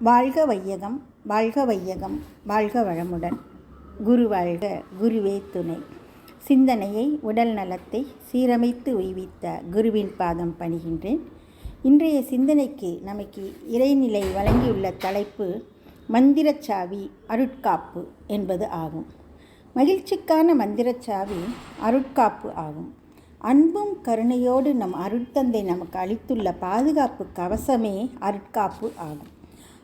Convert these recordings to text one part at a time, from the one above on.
வாழ்க வையகம் வாழ்க வையகம் வாழ்க வளமுடன். குரு வாழ்க குருவே துணை. சிந்தனையை உடல் நலத்தை சீரமைத்து உய்வித்த குருவின் பாதம் பணிகின்றேன். இன்றைய சிந்தனைக்கு நமக்கு இறைநிலை வழங்கியுள்ள தலைப்பு மந்திரச்சாவி அருட்காப்பு என்பது ஆகும். மகிழ்ச்சிக்கான மந்திரச்சாவி அருட்காப்பு ஆகும். அன்பும் கருணையோடு நம் அருட்தந்தை நமக்கு அளித்துள்ள பாதுகாப்பு கவசமே அருட்காப்பு ஆகும்.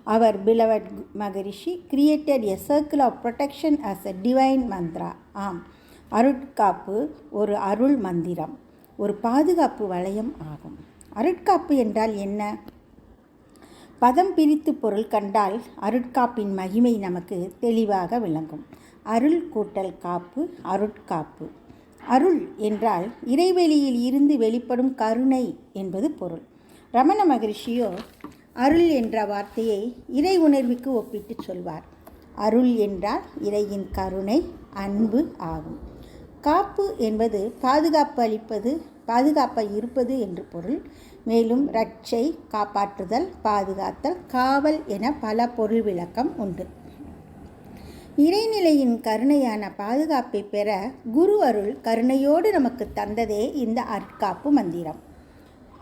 அவர் beloved Maharishi created a circle of protection as a divine mantra ஆம். அருட்காப்பு ஒரு அருள் மந்திரம். ஒரு பாதுகாப்பு வளையம் ஆகும். அருட்காப்பு என்றால் என்ன? பதம் பிரித்து பொருள் கண்டால் அருட்காப்பின் மகிமை நமக்கு தெளிவாக விளங்கும். அருள் கூட்டல் காப்பு அருட்காப்பு. அருள் என்றால் இறைவெளியில் இருந்து வெளிப்படும் கருணை என்பது பொருள். ரமண மகரிஷியோ அருள் என்ற வார்த்தையை இறை உணர்வுக்கு ஒப்பிட்டு சொல்வார். அருள் என்றால் இறையின் கருணை அன்பு ஆகும். காப்பு என்பது பாதுகாப்பு அளிப்பது பாதுகாப்பாக இருப்பது என்று பொருள். மேலும் ரட்சை காப்பாற்றுதல் பாதுகாத்தல் காவல் என பல பொருள் விளக்கம் உண்டு. இறைநிலையின் கருணையான பாதுகாப்பை பெற குரு அருள் கருணையோடு நமக்கு தந்ததே இந்த அற்காப்பு மந்திரம்.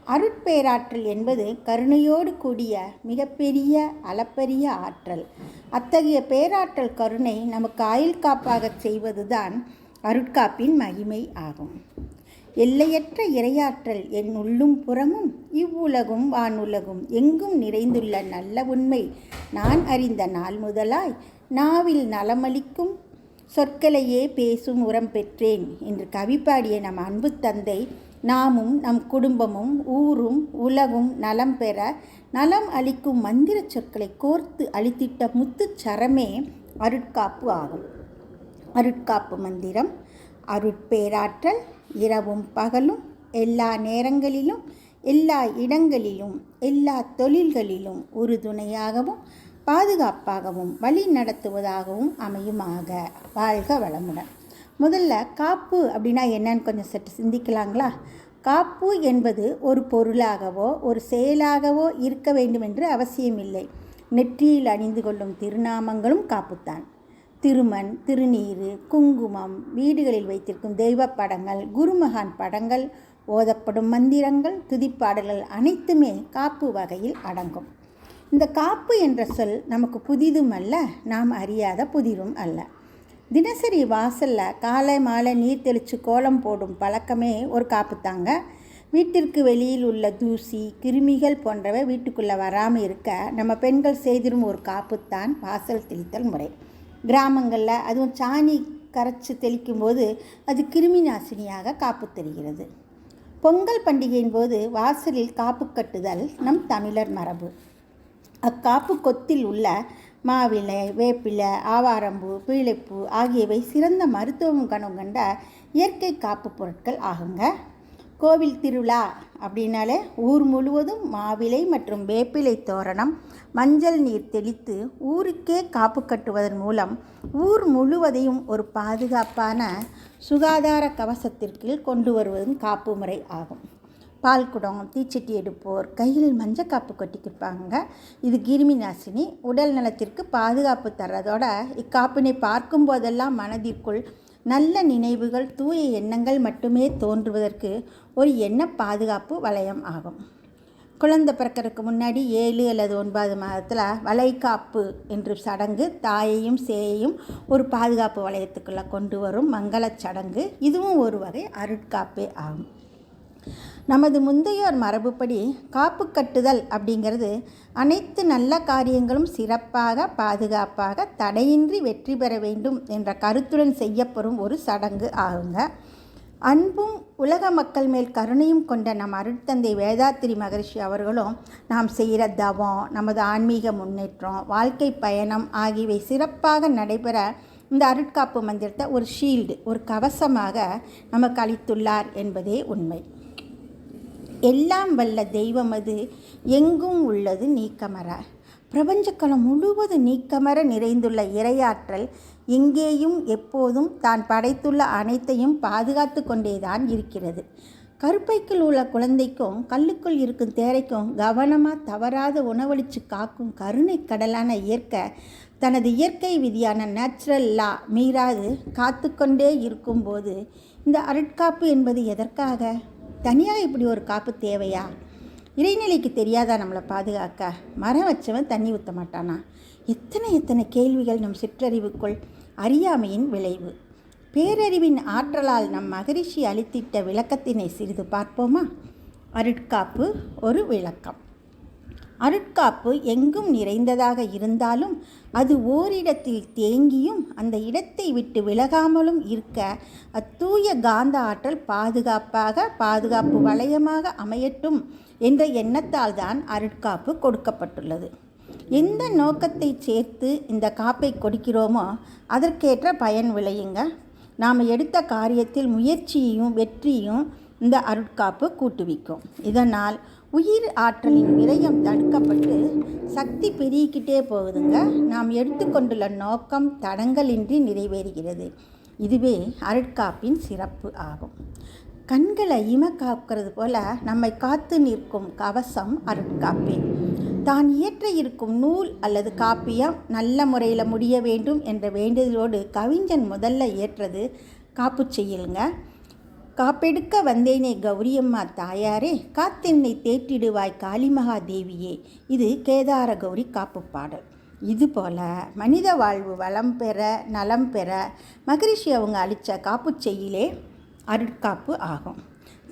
அருட்பேராற்றல் என்பது கருணையோடு கூடிய மிகப்பெரிய அளப்பரிய ஆற்றல். அத்தகைய பேராற்றல் கருணை நமக்கு ஆயுள் காப்பாக செய்வதுதான் அருட்காப்பின் மகிமை ஆகும். எல்லையற்ற இரையாற்றல் என் உள்ளும் புறமும் இவ்வுலகும் வானுலகும் எங்கும் நிறைந்துள்ள நல்ல உண்மை நான் அறிந்த நாள் முதலாய் நாவில் நலமளிக்கும் சொற்களையே பேசும் உரம் பெற்றேன் என்று கவி பாடிய நம் அன்பு தந்தை நாமும் நம் குடும்பமும் ஊரும் உலகும் நலம் பெற நலம் அளிக்கும் மந்திர சொற்களை கோர்த்து அளித்திட்ட முத்துச் சரமே அருட்காப்பு ஆகும். அருட்காப்பு மந்திரம் அருட்பேராற்றல் இரவும் பகலும் எல்லா நேரங்களிலும் எல்லா இடங்களிலும் எல்லா தொழில்களிலும் உறுதுணையாகவும் பாதுகாப்பாகவும் வழி நடத்துவதாகவும் அமையுமாக. வாழ்க வளமுடன். முதல்ல காப்பு அப்படின்னா என்னன்னு கொஞ்சம் சற்று சிந்திக்கலாங்களா? காப்பு என்பது ஒரு பொருளாகவோ ஒரு செயலாகவோ இருக்க வேண்டும் என்று அவசியமில்லை. நெற்றியில் அணிந்து கொள்ளும் திருநாமங்களும் காப்புத்தான். திருமண் திருநீரு குங்குமம் வீடுகளில் வைத்திருக்கும் தெய்வ படங்கள் குருமகான் படங்கள் ஓதப்படும் மந்திரங்கள் துதிப்பாடல்கள் அனைத்துமே காப்பு வகையில் அடங்கும். இந்த காப்பு என்ற சொல் நமக்கு புதிதும் அல்ல நாம் அறியாத புதிரும் அல்ல. தினசரி வாசலில் காலை மாலை நீர் தெளித்து கோலம் போடும் பழக்கமே ஒரு காப்பு தாங்க. வீட்டிற்கு வெளியில் உள்ள தூசி கிருமிகள் போன்றவை வீட்டுக்குள்ளே வராமல் இருக்க நம்ம பெண்கள் செய்திரும் ஒரு காப்புத்தான் வாசல் தெளித்தல் முறை. கிராமங்களில் அதுவும் சாணி கரைச்சி தெளிக்கும் போது அது கிருமி நாசினியாக காப்பு தெரிகிறது. பொங்கல் பண்டிகையின் போது வாசலில் காப்பு கட்டுதல் நம் தமிழர் மரபு. அக்காப்பு கொத்தில் உள்ள மாவிலை வேப்பிலை ஆவாரம்பூ பீழைப்பூ ஆகியவை சிறந்த மருத்துவம் கணம் கண்ட இயற்கை காப்பு பொருட்கள் ஆகுங்க. கோவில் திருவிழா அப்படின்னாலே ஊர் முழுவதும் மாவிலை மற்றும் வேப்பிலை தோரணம் மஞ்சள் நீர் தெளித்து ஊருக்கே காப்பு கட்டுவதன் மூலம் ஊர் முழுவதையும் ஒரு பாதுகாப்பான சுகாதார கவசத்திற்கு கொண்டு வருவதும் காப்பு முறை ஆகும். பால் குடம் தீச்சட்டி எடுப்போர் கையில் மஞ்சக்காப்பு கொட்டிக்கிருப்பாங்க இது கிருமி நாசினி. உடல் நலத்திற்கு பாதுகாப்பு தர்றதோட இக்காப்பினை பார்க்கும் போதெல்லாம் மனதிற்குள் நல்ல நினைவுகள் தூய எண்ணங்கள் மட்டுமே தோன்றுவதற்கு ஒரு எண்ண பாதுகாப்பு வளையம் ஆகும். குழந்தை பிறக்கிறதுக்கு முன்னாடி ஏழு அல்லது ஒன்பது மாதத்தில் வளைகாப்பு என்று சடங்கு தாயையும் சேயையும் ஒரு பாதுகாப்பு வளையத்துக்குள்ளே கொண்டு வரும் மங்களச் சடங்கு. இதுவும் ஒரு வகை அருட்காப்பே ஆகும். நமது முந்தையோர் மரபுப்படி காப்பு கட்டுதல் அப்படிங்கிறது அனைத்து நல்ல காரியங்களும் சிறப்பாக பாதுகாப்பாக தடையின்றி வெற்றி பெற வேண்டும் என்ற கருத்துடன் செய்யப்படும் ஒரு சடங்கு ஆகுங்க. அன்பும் உலக மக்கள் மேல் கருணையும் கொண்ட நம் அருட்தந்தை வேதாத்திரி மகரிஷி அவர்களும் நாம் செய்கிற தவம் நமது ஆன்மீக முன்னேற்றம் வாழ்க்கை பயணம் ஆகியவை சிறப்பாக நடைபெற இந்த அருட்காப்பு மந்திரத்தை ஒரு ஷீல்டு ஒரு கவசமாக நமக்கு அளித்துள்ளார் என்பதே உண்மை. எல்லாம் வல்ல தெய்வம் அது. எங்கும் உள்ளது நீக்கமர பிரபஞ்சக்கலம் முழுவதும் நீக்கமர நிறைந்துள்ள இரையாற்றல் எங்கேயும் எப்போதும் தான் படைத்துள்ள அனைத்தையும் பாதுகாத்து கொண்டேதான் இருக்கிறது. கருப்பைக்குள் உள்ள குழந்தைக்கும் கல்லுக்குள் இருக்கும் தேரைக்கும் கவனமாக தவறாத உணவளித்து காக்கும் கருணை கடலான இயற்கை தனது இயற்கை விதியான நேச்சுரல் லா மீறாது காத்துக்கொண்டே இருக்கும்போது இந்த அருட்காப்பு என்பது எதற்காக? தனியாக இப்படி ஒரு காப்பு தேவையா? இறைநிலைக்கு தெரியாதா நம்மளை பாதுகாக்க? மரம் வச்சவன் தண்ணி ஊற்ற மாட்டானா? எத்தனை எத்தனை கேள்விகள் நம் சிற்றறிவுக்குள் அறியாமையின் விளைவு. பேரறிவின் ஆற்றலால் நம் மகரிஷி அளித்திட்ட விளக்கத்தினை சிறிது பார்ப்போமா? அருட்காப்பு ஒரு விளக்கம். அருட்காப்பு எங்கும் நிறைந்ததாக இருந்தாலும் அது ஓரிடத்தில் தேங்கியும் அந்த இடத்தை விட்டு விலகாமலும் இருக்க அத்தூய காந்த ஆற்றல் பாதுகாப்பாக பாதுகாப்பு வளையமாக அமையட்டும் என்ற எண்ணத்தால் தான் அருட்காப்பு கொடுக்கப்பட்டுள்ளது. எந்த நோக்கத்தை சேர்த்து இந்த காப்பை கொடுக்கிறோமோ அதற்கேற்ற பயன் விளையுங்க. நாம் எடுத்த காரியத்தில் முயற்சியையும் வெற்றியும் இந்த அருட்காப்பு கூட்டுவிக்கும். இதனால் உயிர் ஆற்றலின் விரயம் தடுக்கப்பட்டு சக்தி பெருகிக்கிட்டே போகுதுங்க. நாம் எடுத்துக்கொண்டுள்ள நோக்கம் தடங்கலின்றி நிறைவேறுகிறது. இதுவே அருட்காப்பின் சிறப்பு ஆகும். கண்களை இம காக்கிறது போல நம்மை காத்து நிற்கும் கவசம் அருட்காப்பே. தான் இயற்ற இருக்கும் நூல் அல்லது காப்பியம் நல்ல முறையில் முடிய வேண்டும் என்ற வேண்டுதலோடு கவிஞன் முதல்ல இயற்றது காப்பு செய்யலுங்க. காப்பெடுக்க வந்தேனே கௌரியம்மா தாயாரே காத்தென்னை தேற்றிடுவாய் காளிமகா தேவியே இது கேதார கௌரி காப்பு பாடல். இதுபோல் மனித வாழ்வு வளம் பெற நலம் பெற மகரிஷி அவங்க அளித்த காப்புச் செய்யிலே அருட்காப்பு ஆகும்.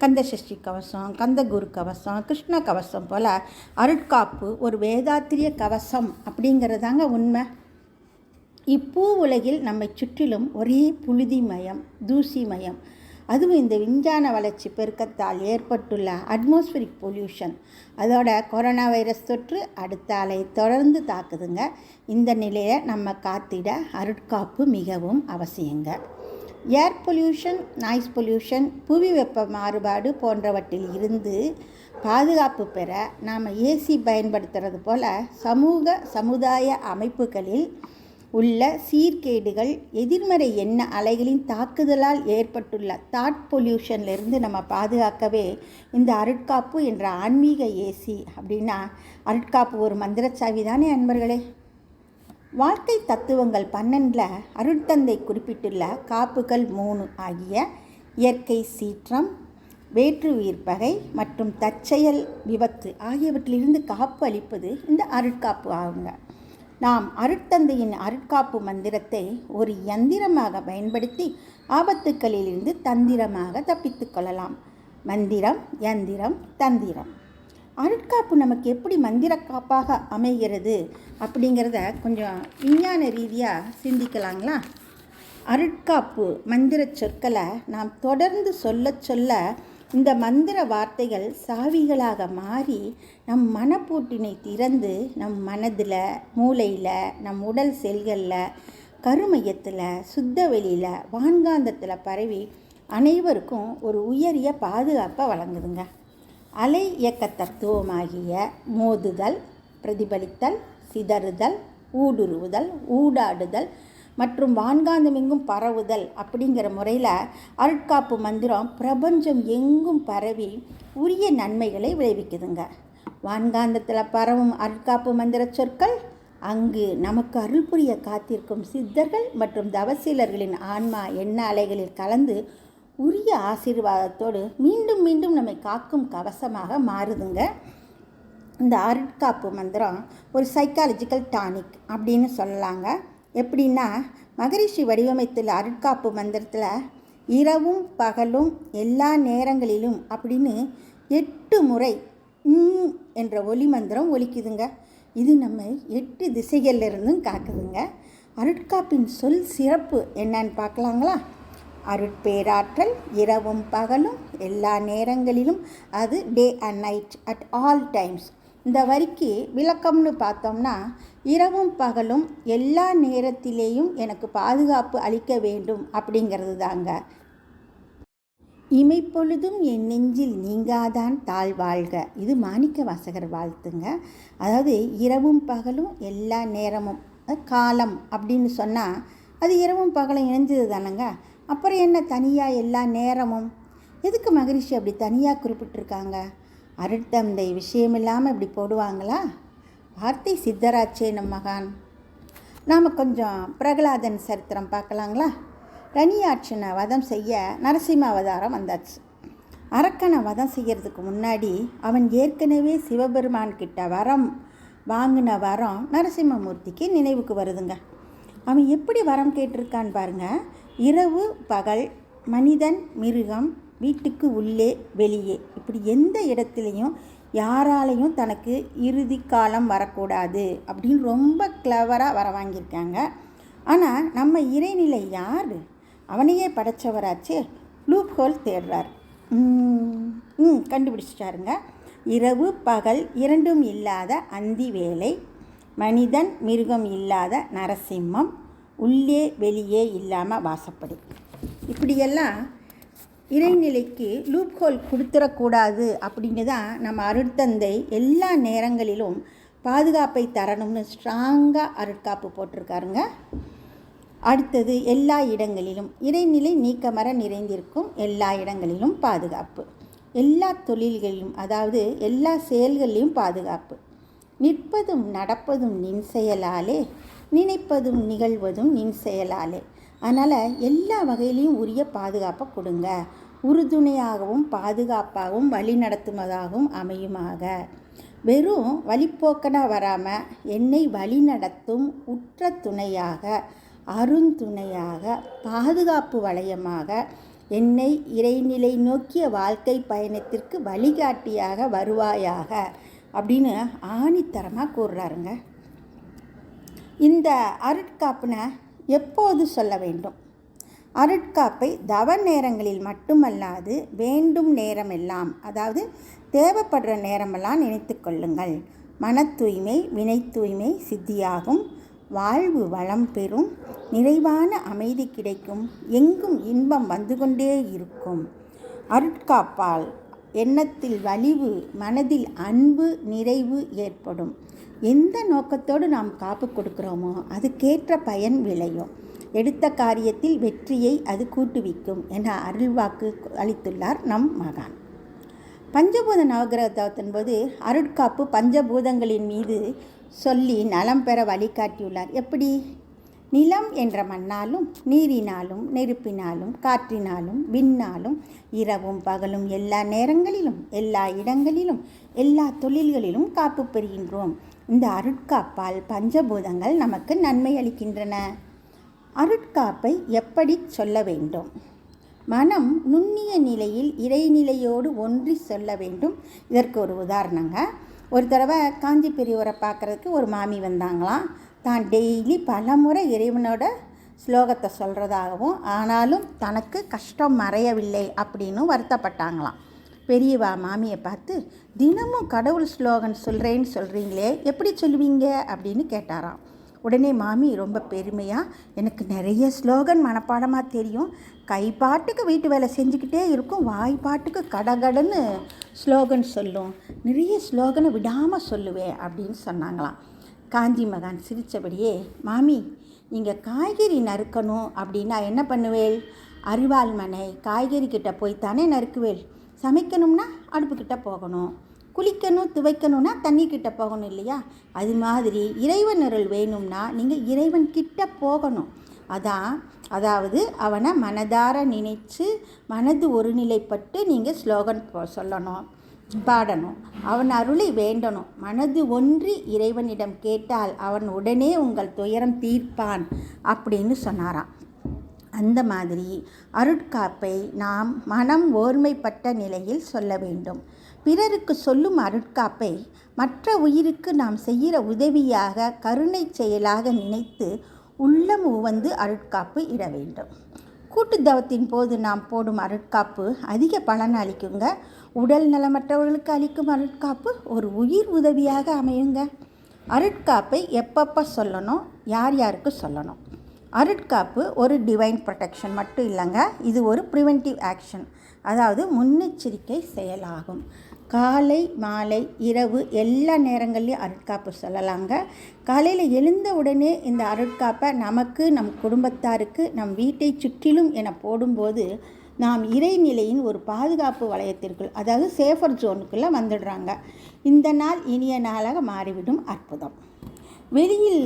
கந்தசஷ்டி கவசம் கந்தகுரு கவசம் கிருஷ்ண கவசம் போல் அருட்காப்பு ஒரு வேதாத்திரிய கவசம் அப்படிங்கிறதாங்க உண்மை. இப்பூ உலகில் நம்மை சுற்றிலும் ஒரே புழுதிமயம் தூசிமயம் அதுவும் இந்த விஞ்ஞான வளர்ச்சி பெருக்கத்தால் ஏற்பட்டுள்ள அட்மாஸ்பியரிக் பொல்யூஷன் அதோட கொரோனா வைரஸ் தொற்று அடுத்த அலை தொடர்ந்து தாக்குதுங்க. இந்த நிலையை நம்ம காத்திட அருட்காப்பு மிகவும் அவசியங்க. ஏர் பொல்யூஷன் நாய்ஸ் பொல்யூஷன் புவி வெப்ப மாறுபாடு போன்றவற்றில் இருந்து பாதுகாப்பு பெற நாம் ஏசி பயன்படுத்துறது போல் சமூக சமுதாய அமைப்புகளில் உள்ள சீர்கேடுகள் எதிர்மறை எண்ண அலைகளின் தாக்குதலால் ஏற்பட்டுள்ள தாட் பொல்யூஷன்லேருந்து நம்ம பாதுகாக்கவே இந்த அருட்காப்பு என்ற ஆன்மீக ஏசி அப்படின்னா அருட்காப்பு ஒரு மந்திரச்சாவி தானே அன்பர்களே? வாழ்க்கை தத்துவங்கள் பன்னெண்டில் அருட்தந்தை குறிப்பிட்டுள்ள காப்புகள் மூணு ஆகிய இயற்கை சீற்றம் வேற்று உயிர்ப்பகை மற்றும் தற்செயல் விபத்து ஆகியவற்றிலிருந்து காப்பு அளிப்பது இந்த அருட்காப்பு ஆகுங்க. நாம் அருட்தந்தையின் அருட்காப்பு மந்திரத்தை ஒரு யந்திரமாக பயன்படுத்தி ஆபத்துக்களிலிருந்து தந்திரமாக தப்பித்து கொள்ளலாம். மந்திரம் யந்திரம் தந்திரம். அருட்காப்பு நமக்கு எப்படி மந்திர காப்பாக அமைகிறது அப்படிங்கிறத கொஞ்சம் விஞ்ஞான ரீதியாக சிந்திக்கலாங்களா? அருட்காப்பு மந்திர சொற்களை நாம் தொடர்ந்து சொல்ல சொல்ல இந்த மந்திர வார்த்தைகள் சாவிகளாக மாறி நம் மனப்பூட்டினை திறந்து நம் மனதில் மூளையில் நம் உடல் செல்களில் கருமையத்தில் சுத்த வெளியில் வான்காந்தத்தில் பரவி அனைவருக்கும் ஒரு உயரிய பாதுகாப்பை வழங்குதுங்க. அலை இயக்க தத்துவமாகிய மோதுதல் பிரதிபலித்தல் சிதறுதல் ஊடுருவுதல் ஊடாடுதல் மற்றும் வான்காந்தமெங்கும் பரவுதல் அப்படிங்கிற முறையில் அருட்காப்பு மந்திரம் பிரபஞ்சம் எங்கும் பரவி உரிய நன்மைகளை விளைவிக்குதுங்க. வான்காந்தத்தில் பரவும் அருட்காப்பு மந்திர சொற்கள் அங்கு நமக்கு அருள் புரிய காத்திருக்கும் சித்தர்கள் மற்றும் தவசீலர்களின் ஆன்மா எண்ண அலைகளில் கலந்து உரிய ஆசீர்வாதத்தோடு மீண்டும் மீண்டும் நம்மை காக்கும் கவசமாக மாறுதுங்க. இந்த அருட்காப்பு மந்திரம் ஒரு சைக்காலஜிக்கல் டானிக் அப்படின்னு சொல்லலாங்க. எப்படின்னா மகரிஷி வடிவமைத்துள்ள அருட்காப்பு மந்திரத்தில் இரவும் பகலும் எல்லா நேரங்களிலும் அப்படின்னு எட்டு முறை என்ற ஒலி மந்திரம் ஒலிக்குதுங்க. இது நம்ம எட்டு திசைகளிலிருந்தும் காக்குதுங்க. அருட்காப்பின் சொல் சிறப்பு என்னன்னு பார்க்கலாங்களா? அருட்பேராற்றல் இரவும் பகலும் எல்லா நேரங்களிலும் அது day and night at all times இந்த வரிக்கு விளக்கம்னு பார்த்தோம்னா இரவும் பகலும் எல்லா நேரத்திலேயும் எனக்கு பாதுகாப்பு அளிக்க வேண்டும் அப்படிங்கிறது தாங்க. இமைப்பொழுதும் என் நெஞ்சில் நீங்காதான் தாழ் வாழ்க. இது மாணிக்க வாசகர் வாழ்த்துங்க. அதாவது இரவும் பகலும் எல்லா நேரமும் காலம் அப்படின்னு சொன்னால் அது இரவும் பகலும் இணைஞ்சது தானங்க. அப்புறம் என்ன தனியாக எல்லா நேரமும்? எதுக்கு மகரிஷி அப்படி தனியாக குறிப்பிட்டிருக்காங்க? அருட்தந்தை விஷயமில்லாமல் இப்படி போடுவாங்களா? வார்த்தை சித்தராச்சேனும் மகான். நாம் கொஞ்சம் பிரகலாதன் சரித்திரம் பார்க்கலாங்களா? ரணியாட்சனை வதம் செய்ய நரசிம்ம அவதாரம் வந்தாச்சு. அரக்கனை வதம் செய்யறதுக்கு முன்னாடி அவன் ஏற்கனவே சிவபெருமான் கிட்ட வரம் வாங்கின வரம் நரசிம்மமூர்த்திக்கு நினைவுக்கு வருதுங்க. அவன் எப்படி வரம் கேட்டிருக்கான்னு பாருங்க. இரவு பகல் மனிதன் மிருகம் வீட்டுக்கு உள்ளே வெளியே. இப்படி எந்த இடத்துலையும் யாராலையும் தனக்கு இறுதி காலம் வரக்கூடாது அப்படின்னு ரொம்ப கிளவராக வர வாங்கியிருக்காங்க. ஆனால் நம்ம இறைநிலை யார்? அவனையே படைச்சவராச்சே லூப் ஹோல் தேடுறார். ம் ம், கண்டுபிடிச்சிட்டாருங்க. இரவு பகல் இரண்டும் இல்லாத அந்தி வேலை. மனிதன் மிருகம் இல்லாத நரசிம்மம். உள்ளே வெளியே இல்லாமல் வாசப்படி. இப்படியெல்லாம் இறைநிலைக்கு லூப்ஹோல் கொடுத்துடக்கூடாது அப்படின்னு தான் நம்ம அருட்தந்தை எல்லா நேரங்களிலும் பாதுகாப்பை தரணும்னு ஸ்ட்ராங்காக அருட்காப்பு போட்டிருக்காருங்க. அடுத்தது எல்லா இடங்களிலும் இறைநிலை நீக்கமர நிறைந்திருக்கும் எல்லா இடங்களிலும் பாதுகாப்பு. எல்லா தொழில்களிலும் அதாவது எல்லா செயல்களிலும் பாதுகாப்பு. நிற்பதும் நடப்பதும் நின் செயலாலே நினைப்பதும் நிகழ்வதும் நின் செயலாலே. அதனால் எல்லா வகையிலையும் உரிய பாதுகாப்பை கொடுங்க. உறுதுணையாகவும் பாதுகாப்பாகவும் வழி நடத்துவதாகவும் அமையுமாக. வெறும் வழிப்போக்கனாக வராமல் என்னை வழி நடத்தும் உற்ற துணையாக அருந்துணையாக பாதுகாப்பு வளையமாக என்னை இறைநிலை நோக்கிய வாழ்க்கை பயணத்திற்கு வழிகாட்டியாக வருவாயாக அப்படின்னு ஆணித்தரமாக கூறுறாருங்க. இந்த அருட்காப்புனை எப்போது சொல்ல வேண்டும்? அருட்காப்பை தவ நேரங்களில் மட்டுமல்லாது வேண்டும் நேரமெல்லாம் அதாவது தேவைப்படுற நேரமெல்லாம் நினைத்து கொள்ளுங்கள். மன தூய்மை வினை தூய்மை சித்தியாகும். வாழ்வு வளம் பெறும். நிறைவான அமைதி கிடைக்கும். எங்கும் இன்பம் வந்து கொண்டே இருக்கும். அருட்காப்பால் எண்ணத்தில் வலிவு மனதில் அன்பு நிறைவு ஏற்படும். எந்த நோக்கத்தோடு நாம் காப்பு கொடுக்குறோமோ அதுக்கேற்ற பயன் விளையும். எடுத்த காரியத்தில் வெற்றியை அது கூட்டுவிக்கும் என அருள்வாக்கு அளித்துள்ளார் நம் மகான். பஞ்சபூத நவகிரகத்தின் போது அருட்காப்பு பஞ்சபூதங்களின் மீது சொல்லி நலம் பெற வழிகாட்டியுள்ளார். எப்படி? நிலம் என்ற மண்ணாலும் நீரினாலும் நெருப்பினாலும் காற்றினாலும் விண்ணாலும் இரவும் பகலும் எல்லா நேரங்களிலும் எல்லா இடங்களிலும் எல்லா தொழில்களிலும் காப்பு பெறுகின்றோம். இந்த அருட்காப்பால் பஞ்சபூதங்கள் நமக்கு நன்மை அளிக்கின்றன. அருட்காப்பை எப்படி சொல்ல வேண்டும்? மனம் நுண்ணிய நிலையில் இறைநிலையோடு ஒன்றி சொல்ல வேண்டும். இதற்கு ஒரு உதாரணங்க. ஒரு தடவை காஞ்சி பெரியவரை பார்க்குறதுக்கு ஒரு மாமி வந்தாங்களாம். தான் டெய்லி பல முறை இறைவனோட ஸ்லோகத்தை சொல்கிறதாகவும் ஆனாலும் தனக்கு கஷ்டம் மறையவில்லை அப்படின்னு வருத்தப்பட்டாங்களாம். பெரியவா மாமியை பார்த்து தினமும் கடவுள் ஸ்லோகன் சொல்கிறேன்னு சொல்கிறீங்களே எப்படி சொல்லுவீங்க? அப்படின்னு கேட்டாராம். உடனே மாமி ரொம்ப பெருமையாக எனக்கு நிறைய ஸ்லோகன் மனப்பாடமாக தெரியும். கைப்பாட்டுக்கு வீட்டு வேலை செஞ்சுக்கிட்டே இருக்கும் வாய்ப்பாட்டுக்கு கடகடன்னு ஸ்லோகன் சொல்லும். நிறைய ஸ்லோகனை விடாமல் சொல்லுவேன் அப்படின்னு சொன்னாங்களாம். காஞ்சி மகான் சிரித்தபடியே மாமி நீங்கள் காய்கறி நறுக்கணும் அப்படின்னா என்ன பண்ணுவேள்? அரிவாள் மனை காய்கறி கிட்ட போய்த்தானே நறுக்குவேள். சமைக்கணும்னா அடுப்புக்கிட்ட போகணும். குளிக்கணும் துவைக்கணும்னா தண்ணி கிட்ட போகணும் இல்லையா? அது மாதிரி இறைவன் அருள் வேணும்னா நீங்கள் இறைவன் கிட்ட போகணும். அதான் அதாவது அவனை மனதார நினைச்சு மனது ஒருநிலைப்பட்டு நீங்கள் ஸ்லோகன் போ- சொல்லணும் பாடணும். அவன் அருளை வேண்டணும். மனது ஒன்றி இறைவனிடம் கேட்டால் அவன் உடனே உங்கள் துயரம் தீர்ப்பான் அப்படின்னு சொன்னாராம். அந்த மாதிரி அருட்காப்பை நாம் மனம் ஓர்மைப்பட்ட நிலையில் சொல்ல வேண்டும். பிறருக்கு சொல்லும் அருட்காப்பை மற்ற உயிருக்கு நாம் செய்கிற உதவியாக கருணை செயலாக நினைத்து உள்ளம் உவந்து அருட்காப்பு இட வேண்டும். கூட்டுத்தவத்தின் போது நாம் போடும் அருட்காப்பு அதிக பலன் அளிக்குங்க. உடல் நலமற்றவர்களுக்கு அளிக்கும் அருட்காப்பு ஒரு உயிர் உதவியாக அமையுங்க. அருட்காப்பை எப்பப்போ சொல்லணும்? யார் யாருக்கு சொல்லணும்? அருட்காப்பு ஒரு டிவைன் ப்ரொடெக்ஷன் மட்டும் இல்லைங்க. இது ஒரு ப்ரிவென்டிவ் ஆக்ஷன் அதாவது முன்னெச்சரிக்கை செயலாகும். காலை மாலை இரவு எல்லா நேரங்கள்லையும் அருட்காப்பு சொல்லலாங்க. காலையில் எழுந்த உடனே இந்த அருட்காப்பை நமக்கு நம் குடும்பத்தாருக்கு நம் வீட்டை சுற்றிலும் என போடும்போது நாம் இறைநிலையின் ஒரு பாதுகாப்பு வளையத்திற்குள் அதாவது சேஃபர் ஜோனுக்குள்ளே வந்துடுறாங்க. இந்த நாள் இனிய நாளாக மாறிவிடும் அற்புதம். வெளியில்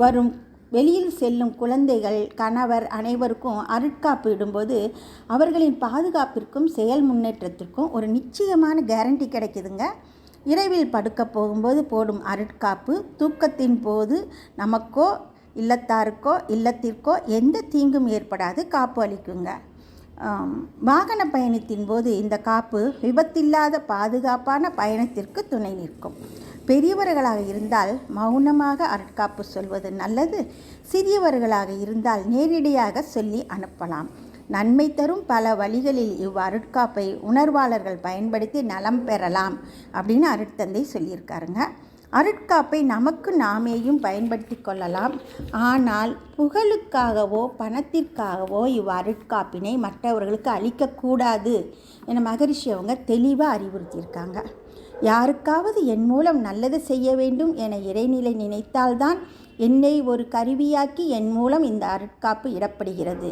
வரும் வெளியில் செல்லும் குழந்தைகள் கணவர் அனைவருக்கும் அருட்காப்பு இடும்போது அவர்களின் பாதுகாப்பிற்கும் செயல் முன்னேற்றத்திற்கும் ஒரு நிச்சயமான கேரண்டி கிடைக்குதுங்க. இரவில் படுக்க போகும்போது போடும் அருட்காப்பு தூக்கத்தின் போது நமக்கோ இல்லத்தாருக்கோ இல்லத்திற்கோ எந்த தீங்கும் ஏற்படாது காப்பு அளிக்குங்க. வாகன பயணத்தின் போது இந்த காப்பு விபத்தில்லாத பாதுகாப்பான பயணத்திற்கு துணை நிற்கும். பெரியவர்களாக இருந்தால் மௌனமாக அருட்காப்பு சொல்வது நல்லது. சிறியவர்களாக இருந்தால் நேரடியாக சொல்லி அனுப்பலாம். நன்மை தரும் பல வழிகளில் இவ் அருட்காப்பை உணர்வாளர்கள் பயன்படுத்தி நலம் பெறலாம் அப்படின்னு அருட்தந்தை சொல்லியிருக்காருங்க. அருட்காப்பை நமக்கு நாமேயும் பயன்படுத்தி கொள்ளலாம். ஆனால் புகழுக்காகவோ பணத்திற்காகவோ இவ் அருட்காப்பினை மற்றவர்களுக்கு அளிக்கக்கூடாது என மகரிஷி அவங்க தெளிவாக அறிவுறுத்தியிருக்காங்க. யாருக்காவது என் மூலம் நல்லது செய்ய வேண்டும் என இறைநிலை நினைத்தால்தான் என்னை ஒரு கருவியாக்கி என் மூலம் இந்த அருட்காப்பு இடப்படுகிறது.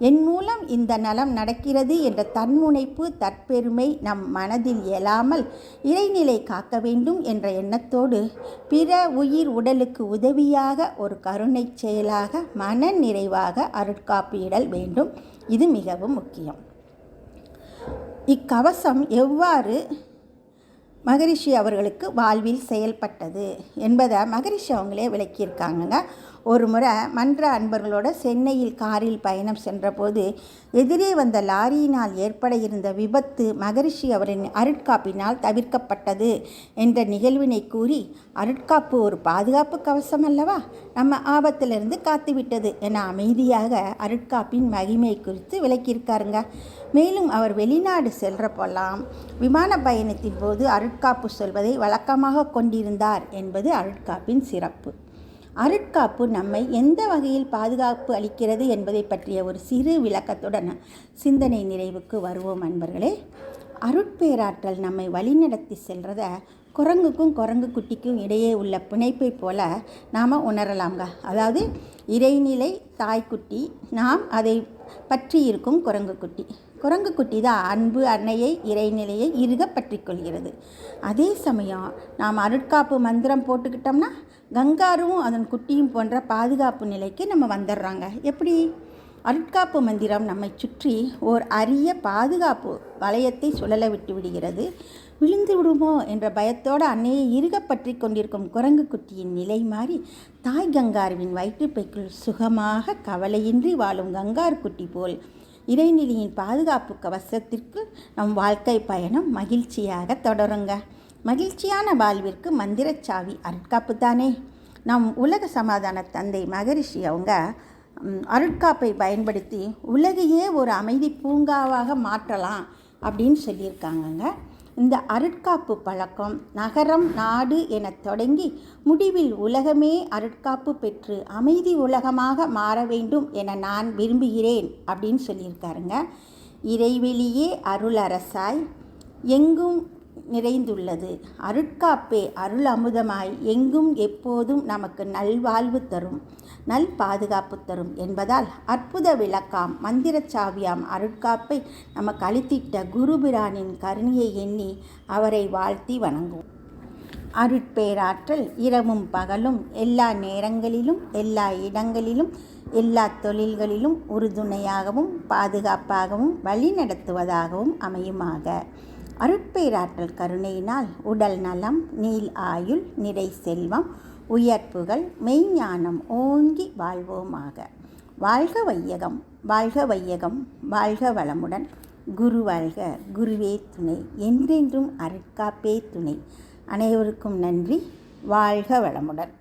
என் மூலம் இந்த நலம் நடக்கிறது என்ற தன்முனைப்பு தற்பெருமை நம் மனதில் இயலாமல் இறைநிலை காக்க வேண்டும் என்ற எண்ணத்தோடு பிற உயிர் உடலுக்கு உதவியாக ஒரு கருணை செயலாக மன நிறைவாக அருட்காப்பு இடல் வேண்டும். இது மிகவும் முக்கியம். இக்கவசம் எவ்வாறு மகரிஷி அவர்களுக்கு வாழ்வில் செயல்பட்டது என்பதை மகரிஷி அவங்களே விளக்கியிருக்காங்கங்க. ஒரு முறை மன்ற அன்பர்களோட சென்னையில் காரில் பயணம் சென்றபோது எதிரே வந்த லாரியினால் ஏற்பட இருந்த விபத்து மகரிஷி அவரின் அருட்காப்பினால் தவிர்க்கப்பட்டது என்ற நிகழ்வினை கூறி அருட்காப்பு ஒரு பாதுகாப்பு கவசம் அல்லவா? நம்ம ஆபத்திலிருந்து காத்துவிட்டது என அமைதியாக அருட்காப்பின் மகிமை குறித்து விளக்கியிருக்காருங்க. மேலும் அவர் வெளிநாடு செல்றப்போல்லாம் விமான பயணத்தின் போது அருட்காப்பு சொல்வதை வழக்கமாக கொண்டிருந்தார் என்பது அருட்காப்பின் சிறப்பு. அருட்காப்பு நம்மை எந்த வகையில் பாதுகாப்பு அளிக்கிறது என்பதை பற்றிய ஒரு சிறு விளக்கத்துடன் சிந்தனை நிறைவுக்கு வருவோம் அன்பர்களே. அருட்பேராற்றல் நம்மை வழிநடத்தி செல்கிறத குரங்குக்கும் குரங்கு குட்டிக்கும் இடையே உள்ள பிணைப்பை போல நாம் உணரலாம்ங்க அதாவது இறைநிலை தாய்க்குட்டி நாம் அதை பற்றி இருக்கும் குரங்கு குட்டி. குரங்கு குட்டி தான் அன்பு அன்னையை இறைநிலையை இறுக பற்றி கொள்கிறது அதே சமயம் நாம் அருட்காப்பு மந்திரம் போட்டுக்கிட்டோம்னா கங்காரும் அதன் குட்டியும் போன்ற பாதுகாப்பு நிலைக்கு நம்ம வந்துடுறாங்க எப்படி? அருட்காப்பு மந்திரம் நம்மை சுற்றி ஓர் அரிய பாதுகாப்பு வளையத்தை சுழல விட்டு விடுகிறது. விழுந்து விடுமோ என்ற பயத்தோடு அன்னையை இறுக பற்றி கொண்டிருக்கும் குரங்கு குட்டியின் நிலை மாறி தாய் கங்காருவின் வயிற்றுப்பைக்குள் சுகமாக கவலையின்றி வாழும் கங்கார் குட்டி போல் இறைநிலையின் பாதுகாப்பு கவசத்திற்கு நம் வாழ்க்கை பயணம் மகிழ்ச்சியாக தொடருங்க. மகிழ்ச்சியான வாழ்விற்கு மந்திரச்சாவி அருட்காப்பு தானே நம் உலக சமாதான தந்தை மகரிஷி அவங்க அருட்காப்பை பயன்படுத்தி உலகையே ஒரு அமைதி பூங்காவாக மாற்றலாம் அப்படின்னு சொல்லியிருக்காங்கங்க. இந்த அருட்காப்பு பழக்கம் நகரம் நாடு என தொடங்கி முடிவில் உலகமே அருட்காப்பு பெற்று அமைதி உலகமாக மாற வேண்டும் என நான் விரும்புகிறேன் அப்படின்னு சொல்லியிருக்காருங்க. இறைவெளியே அருளரசாய் எங்கும் நிறைந்துள்ளது. அருட்காப்பே அருள் அமுதமாய் எங்கும் எப்போதும் நமக்கு நல்வாழ்வு தரும். நல் பாதுகாப்பு தரும் என்பதால் அற்புத விளக்காம் மந்திரச்சாவியாம் அருட்காப்பை நமக்கு அளித்திட்ட குருபிரானின் கருணையை எண்ணி அவரை வாழ்த்தி வணங்குவோம். அருட்பேராற்றல் இரவும் பகலும் எல்லா நேரங்களிலும் எல்லா இடங்களிலும் எல்லா தொழில்களிலும் உறுதுணையாகவும் பாதுகாப்பாகவும் வழிநடத்துவதாகவும் அமையுமாக. அருட்பேராற்றல் கருணையினால் உடல் நலம் நீள் ஆயுள் நிறை செல்வம் உயர்ப்புகள் மெய்ஞானம் ஓங்கி வாழ்வோமாக. வாழ்க வையகம் வாழ்க வையகம் வாழ்க வளமுடன். குரு வாழ்க குருவே துணை என்றென்றும் அருட்காப்பே துணை. அனைவருக்கும் நன்றி வாழ்க வளமுடன்.